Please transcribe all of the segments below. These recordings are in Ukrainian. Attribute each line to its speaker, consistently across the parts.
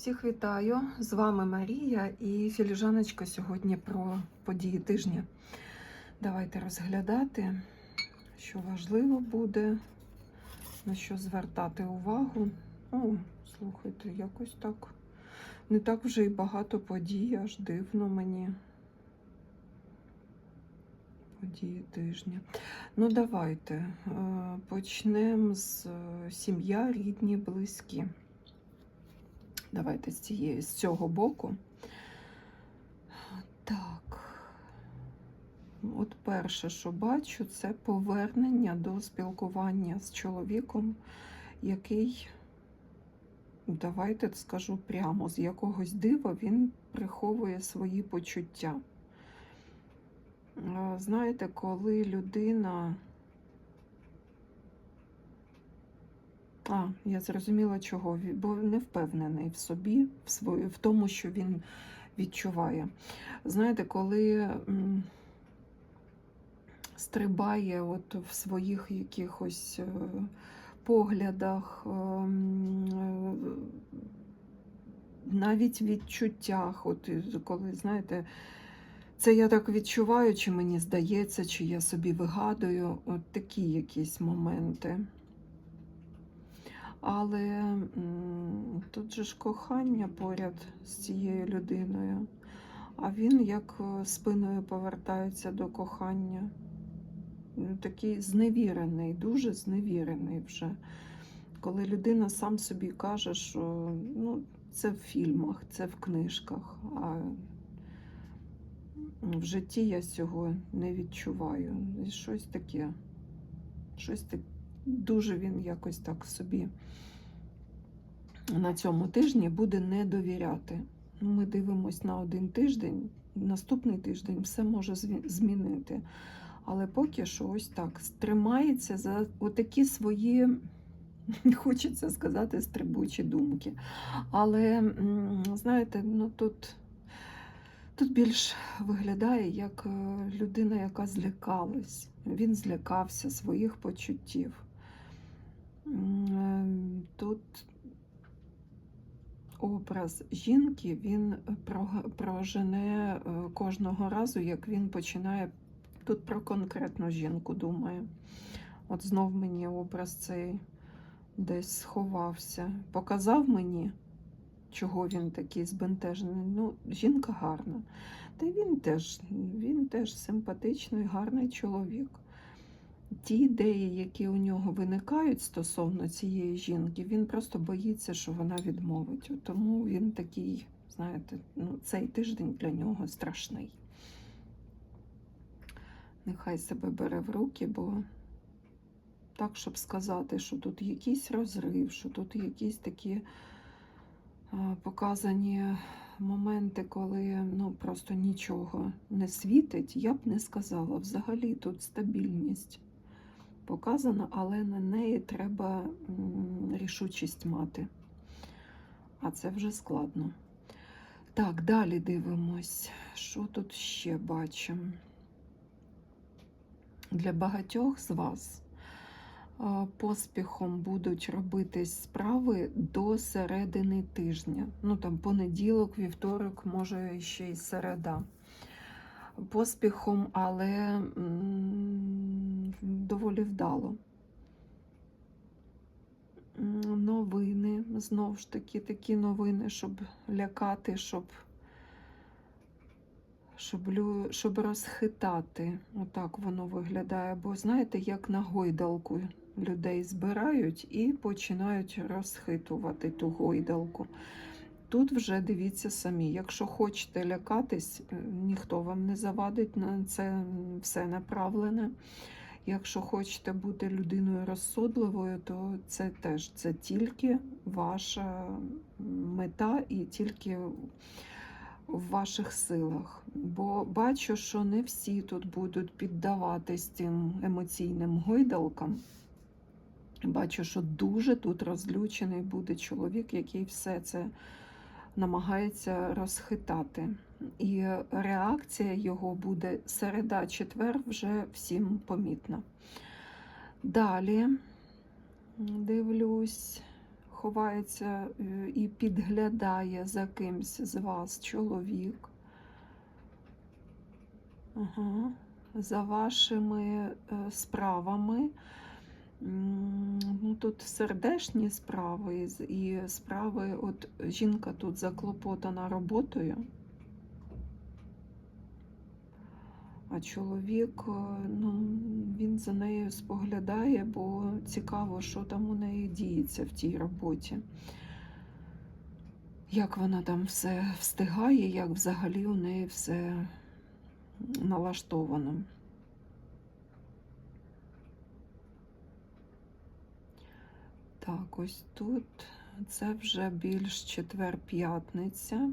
Speaker 1: Всіх вітаю! З вами Марія і філіжаночка сьогодні про події тижня. Давайте розглядати, що важливо буде, на що звертати увагу. О, слухайте, якось так. Не так вже і багато подій, аж дивно мені. Події тижня. Ну, давайте е, почнемо з е, сім'я, рідні, близькі. Давайте з цієї, з цього боку. Так. От перше, що бачу, це повернення до спілкування з чоловіком, який, давайте скажу прямо, з якогось дива він приховує свої почуття. Знаєте, коли людина. А, я зрозуміла чого, бо не впевнений в собі, в, свої, в тому, що він відчуває. Знаєте, коли стрибає от в своїх якихось е, поглядах, е, е, навіть відчуттях, от коли, знаєте, це я так відчуваю, чи мені здається, чи я собі вигадую, от такі якісь моменти. Але тут же ж кохання поряд з цією людиною, а він як е, спиною повертається до кохання. Ну, Такий зневірений, дуже зневірений вже. Коли людина сам собі каже, що ну, це в фільмах, це в книжках, а в житті я цього не відчуваю. І щось таке, щось таке. Дуже він якось так собі на цьому тижні буде не довіряти. Ми дивимося на один тиждень, наступний тиждень все може змінити. Але поки що ось так тримається за отакі свої, хочеться сказати, стрибучі думки. Але, знаєте, ну тут, тут більш виглядає як е, людина, яка злякалась. Він злякався своїх почуттів. Е, Тут образ жінки він прожене е, кожного разу, як він починає. Тут про конкретну жінку думає. От знов мені образ цей десь сховався. Показав мені, чого він такий збентежений. Ну, жінка гарна. Та він теж, він теж симпатичний, гарний чоловік ті ідеї, які у нього виникають стосовно цієї жінки, він просто боїться, що вона відмовить. Тому він такий, знаєте, ну, цей тиждень для нього страшний. Нехай себе бере в руки, бо так, щоб сказати, що тут якийсь розрив, що тут якісь такі показані моменти, коли ну, просто нічого не світить, я б не сказала. Взагалі тут стабільність показана, але на неї треба рішучість мати. А це вже складно. Так, далі дивимось, що тут ще бачимо. Для багатьох з вас поспіхом будуть робитись справи до середини тижня. Ну там понеділок, вівторок, може ще й середа. Поспіхом, але доволі вдало. Новини, знову ж таки, такі новини, щоб лякати, щоб, щоб, щоб розхитати. Отак воно виглядає. Бо знаєте, як на гойдалку людей збирають і починають розхитувати ту гойдалку. Тут вже дивіться самі. Якщо хочете лякатись, е, ніхто вам не завадить на це все направлене. Якщо хочете бути людиною розсудливою, то це теж це тільки ваша мета і тільки в ваших силах. Бо бачу, що не всі тут будуть піддаватись цим емоційним гойдалкам. Бачу, що дуже тут розлючений буде чоловік, який все це намагається розхитати. І реакція його буде середа-четвер вже всім помітна. Далі дивлюсь, ховається е, і підглядає за кимсь з вас чоловік. Ага. За вашими е, справами. Ну, тут сердешні справи і справи, от жінка тут заклопотана роботою, а чоловік, е, ну, він за нею споглядає, бо цікаво, що там у неї діється в тій роботі. Як вона там все встигає, як взагалі у неї все налаштовано. Так, ось тут це вже більш четвер-п'ятниця.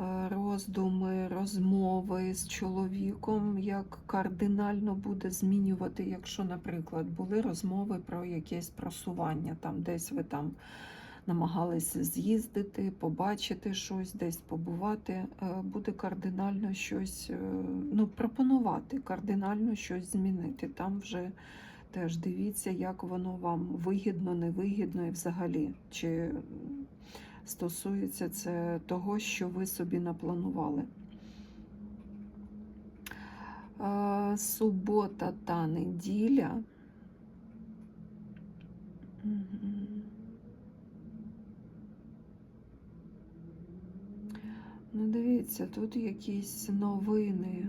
Speaker 1: Е, Роздуми, розмови з чоловіком, як кардинально буде змінювати, якщо, наприклад, були розмови про якесь просування, там десь ви там намагалися з'їздити, побачити щось, десь побувати, е, буде кардинально щось е, ну, пропонувати, кардинально щось змінити. Там вже теж дивіться, як воно вам вигідно, невигідно і взагалі. Чи стосується це того, що ви собі напланували. Субота та неділя. Ну, дивіться, тут якісь новини.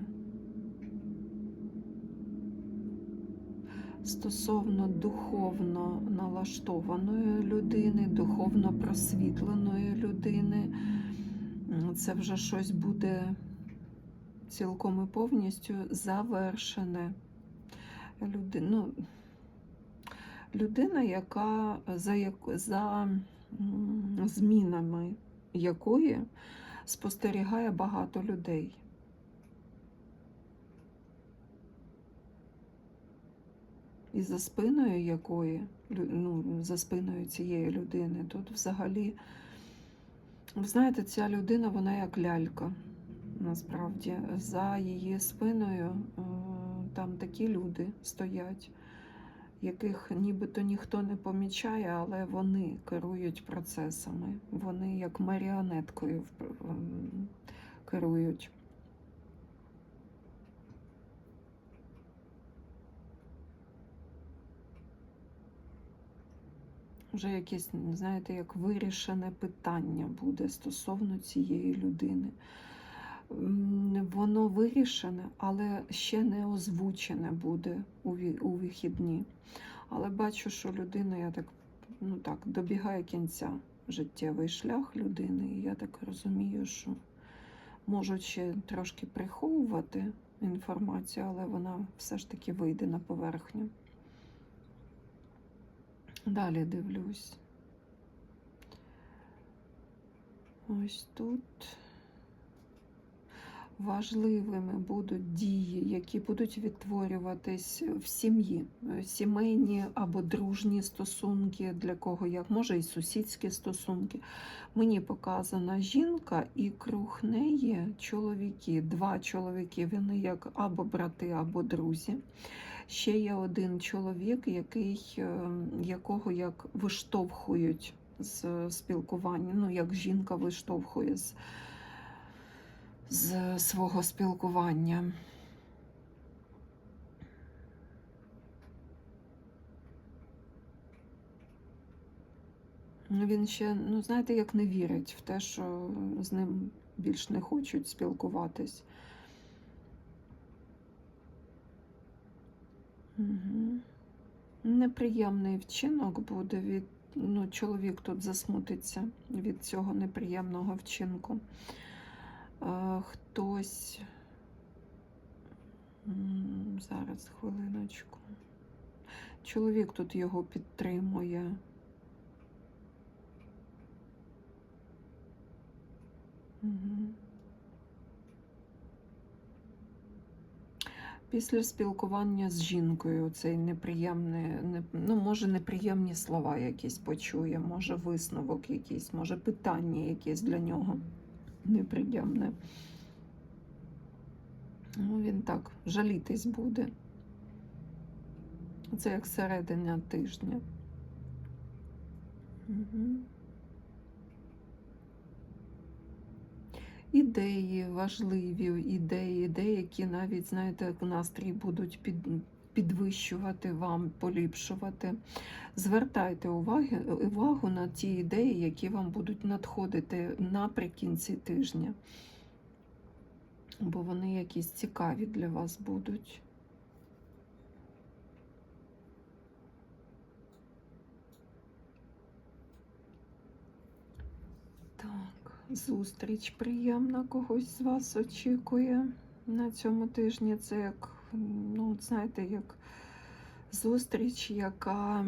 Speaker 1: Стосовно духовно налаштованої людини, духовно просвітленої людини, це вже щось буде цілком і повністю завершене. Люди, ну, людина, яка за, за змінами якої спостерігає багато людей. І за спиною якої, ну, за спиною цієї людини, тут взагалі, ви знаєте, ця людина, вона як лялька. Насправді, за її спиною е, там такі люди стоять, яких нібито ніхто не помічає, але вони керують процесами. Вони як маріонеткою керують. Вже якесь, знаєте, як вирішене питання буде стосовно цієї людини. Воно вирішене, але ще не озвучене буде у вихідні. Але бачу, що людина, я так, ну так, добігає кінця життєвий шлях людини, і я так розумію, що можуть ще трошки приховувати інформацію, але вона все ж таки вийде на поверхню. Далі дивлюсь. Ось тут важливими будуть дії, які будуть відтворюватись в сім'ї, сімейні або дружні стосунки, для кого як може і сусідські стосунки. Мені показана жінка, і круг неї чоловіки, два чоловіки, вони як або брати, або друзі. Ще є один чоловік, який, е, якого як виштовхують з спілкування, ну як жінка виштовхує з, з свого спілкування. Ну, Він ще, ну знаєте, як не вірить в те, що з ним більш не хочуть спілкуватись. Угу. Неприємний вчинок буде від. Ну, чоловік тут засмутиться від цього неприємного вчинку. Е, хтось. Зараз хвилиночку. Чоловік тут його підтримує. Угу. Після спілкування з жінкою цей неприємний, не, ну, може, неприємні слова якісь почує, може висновок якийсь, може питання якесь для нього неприємне. Ну, він так жалітись буде. Це як середина тижня. Угу. Ідеї важливі, ідеї, деякі навіть, знаєте, настрій будуть під, підвищувати вам, поліпшувати. Звертайте уваги, увагу на ті ідеї, які вам будуть надходити наприкінці тижня. Бо вони якісь цікаві для вас будуть. Так, зустріч приємна когось з вас очікує на цьому тижні. Це як, ну, знаєте, як зустріч, яка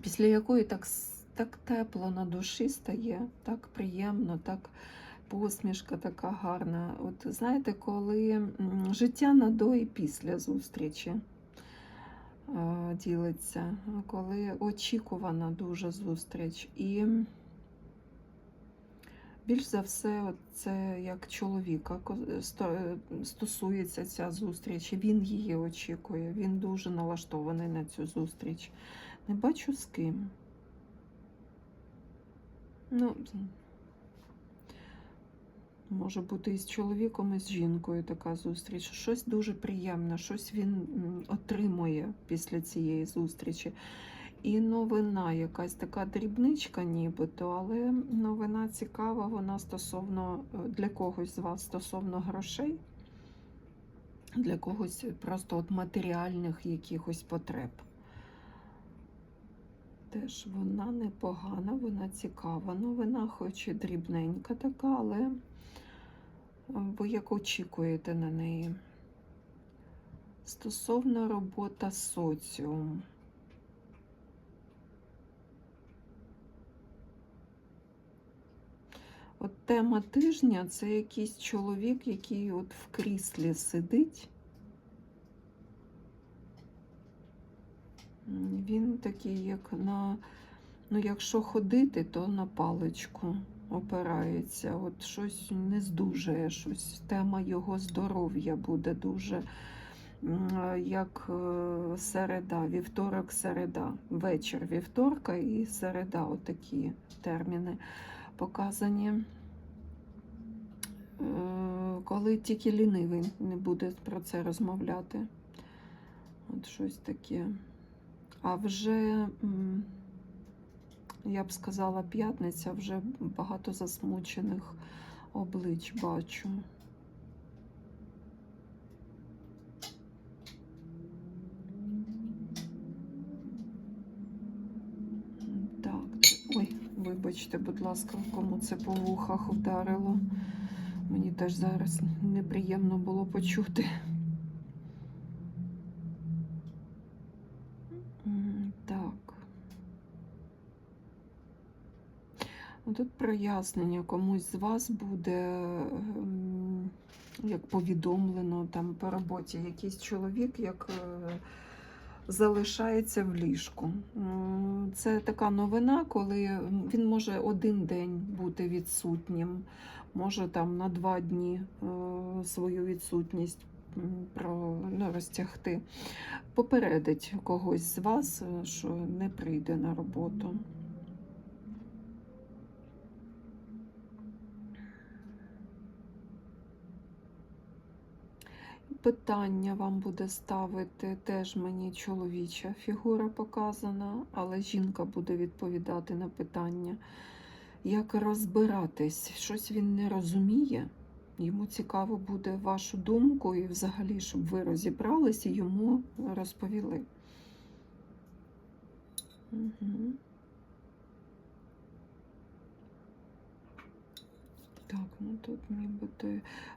Speaker 1: після якої так, так тепло на душі стає, так приємно, так посмішка така гарна. От знаєте, коли життя на до і після зустрічі ділиться, коли очікувана дуже зустріч. І більш за все, це як чоловіка сто- е, стосується ця зустріч. Він її очікує. Він дуже налаштований на цю зустріч. Не бачу з ким. Ну, може бути і з чоловіком, і з жінкою така зустріч. Щось дуже приємне, щось він отримує після цієї зустрічі. І новина, якась така дрібничка, нібито, але новина цікава, вона стосовно е, для когось з вас стосовно грошей, для когось просто от матеріальних якихось потреб. Теж вона непогана, вона цікава. Новина, хоч і дрібненька така, але е, ви як очікуєте на неї. Стосовно робота соціум. От тема тижня це якийсь чоловік, який от в кріслі сидить. Він такий, як на, ну, якщо ходити, то на паличку опирається. От щось не здужує, щось. Тема його здоров'я буде дуже як е, середа, вівторок, середа, вечір вівторка і середа, отакі терміни показані. Е, Коли тільки лінивий не буде про це розмовляти. От щось таке. А вже, я б сказала, п'ятниця, вже багато засмучених облич бачу. Так, ой, вибачте, будь ласка, кому це по вухах вдарило. Мені теж зараз неприємно було почути. Так. Ну, Тут прояснення комусь з вас буде ем, як повідомлено там по роботі якийсь чоловік, як е, залишається в ліжку. Це така новина, коли він може один день бути відсутнім, може там на два дні е, свою відсутність про, ну, розтягти. Попередить когось з вас, е, що не прийде на роботу. Питання вам буде ставити теж мені чоловіча фігура показана, але жінка буде відповідати на питання, як розбиратись. Щось він не розуміє. Йому цікаво буде вашу думку і взагалі, щоб ви розібрались і йому розповіли. Угу. Так, ну тут нібито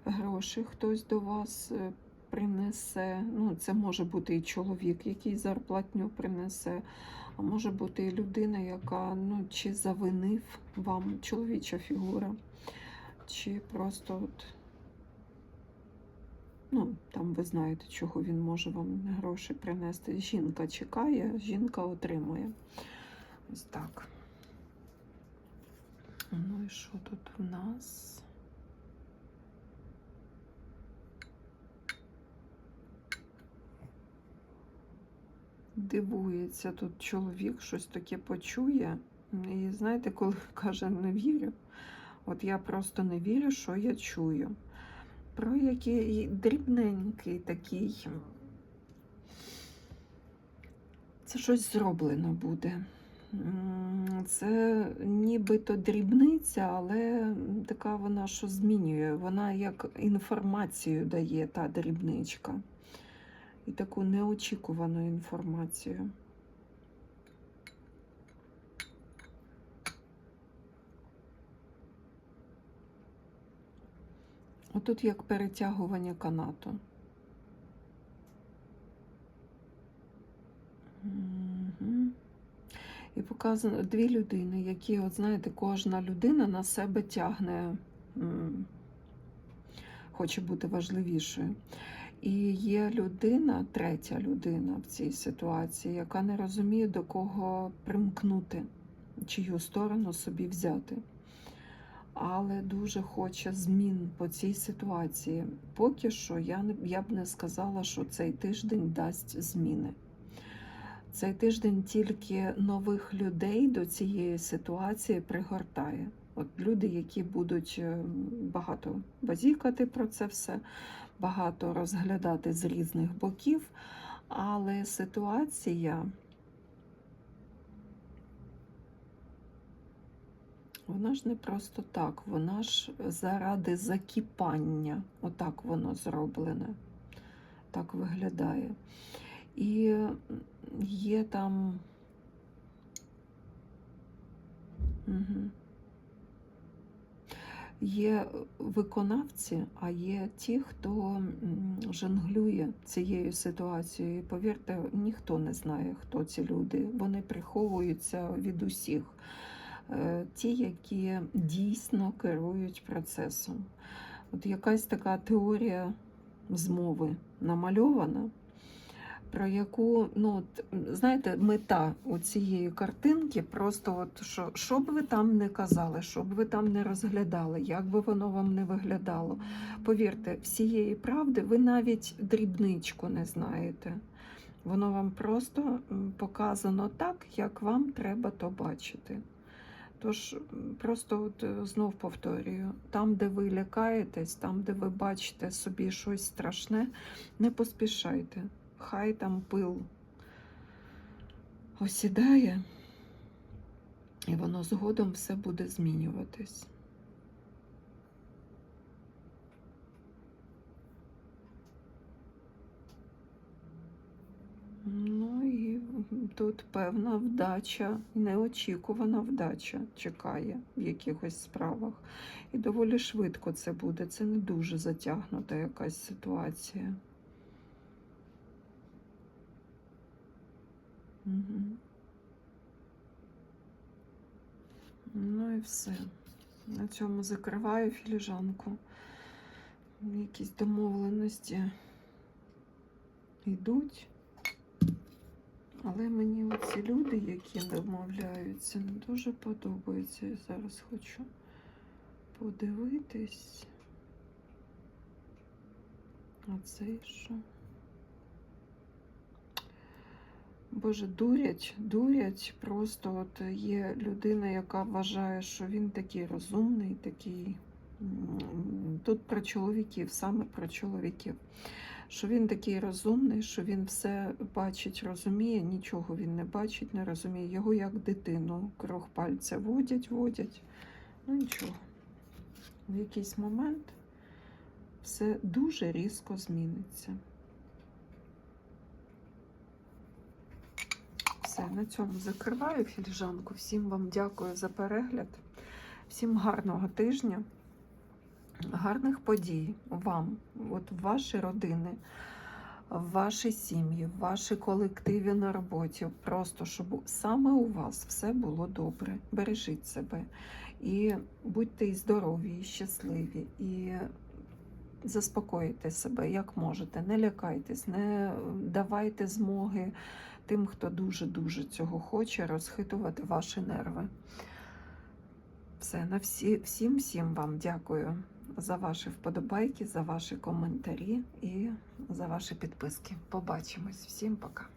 Speaker 1: гроші хтось до вас е, принесе. Ну, це може бути і чоловік, який зарплатню принесе, а може бути і людина, яка ну, чи завинив вам чоловіча фігура, чи просто от, ну, там ви знаєте, чого він може вам гроші принести. Жінка чекає, жінка отримує. Ось так. Ну і що тут в нас? Дивується, тут чоловік щось таке почує. І знаєте, коли каже не вірю, от я просто не вірю, що я чую. Про який дрібненький такий. Це щось зроблено буде. Це нібито дрібниця, але така вона, що змінює. Вона як інформацію дає та дрібничка. І таку неочікувану інформацію. Отут як перетягування канату. І показано дві людини, які, от знаєте, кожна людина на себе тягне, хоче бути важливішою. І є людина, третя людина в цій ситуації, яка не розуміє, до кого примкнути, чию сторону собі взяти. Але дуже хоче змін по цій ситуації. Поки що я, я б не сказала, що цей тиждень дасть зміни. Цей тиждень тільки нових людей до цієї ситуації пригортає. От люди, які будуть е, багато базікати про це все, багато розглядати з різних боків, але ситуація, вона ж не просто так, вона ж заради закіпання. Отак воно зроблене. Так виглядає. І є там. Угу. Є виконавці, а є ті, хто жонглює цією ситуацією. І повірте, ніхто не знає, хто ці люди. Вони приховуються від усіх. Е, Ті, які дійсно керують процесом. От якась така теорія змови намальована про яку, ну, от, знаєте, мета у цієї картинки просто, от, що, що б ви там не казали, що б ви там не розглядали, як би воно вам не виглядало. Повірте, всієї правди ви навіть дрібничку не знаєте. Воно вам просто показано так, як вам треба то бачити. Тож просто от е, знов повторюю: там, де ви лякаєтесь, там, де ви бачите собі щось страшне, не поспішайте хай там пил осідає, і воно згодом все буде змінюватись. Ну і тут певна вдача, неочікувана вдача чекає в якихось справах. І доволі швидко це буде. Це не дуже затягнута якась ситуація. Угу. Ну і все. На цьому закриваю філіжанку. Якісь домовленості йдуть. Але мені оці люди, які домовляються, не дуже подобаються. Я зараз хочу подивитись. А це що? Боже, дурять, дурять. Просто от є людина, яка вважає, що він такий розумний, такий. Тут про чоловіків, саме про чоловіків. Що він такий розумний, що він все бачить, розуміє, нічого він не бачить, не розуміє. Його як дитину, круг пальця водять, водять. Ну нічого. В якийсь момент все дуже різко зміниться. Все, на цьому закриваю філіжанку. Всім вам дякую за перегляд. Всім гарного тижня, гарних подій вам, от в ваші родини, в вашій сім'ї, в вашій колективі на роботі. Просто щоб саме у вас все було добре. Бережіть себе і будьте і здорові, і щасливі. І заспокоїте себе, як можете. Не лякайтесь, не давайте змоги тим, хто дуже-дуже цього хоче, розхитувати ваші нерви. Все, на всі, всім всім вам дякую за ваші вподобайки, за ваші коментарі і за ваші підписки. Побачимось. Всім пока.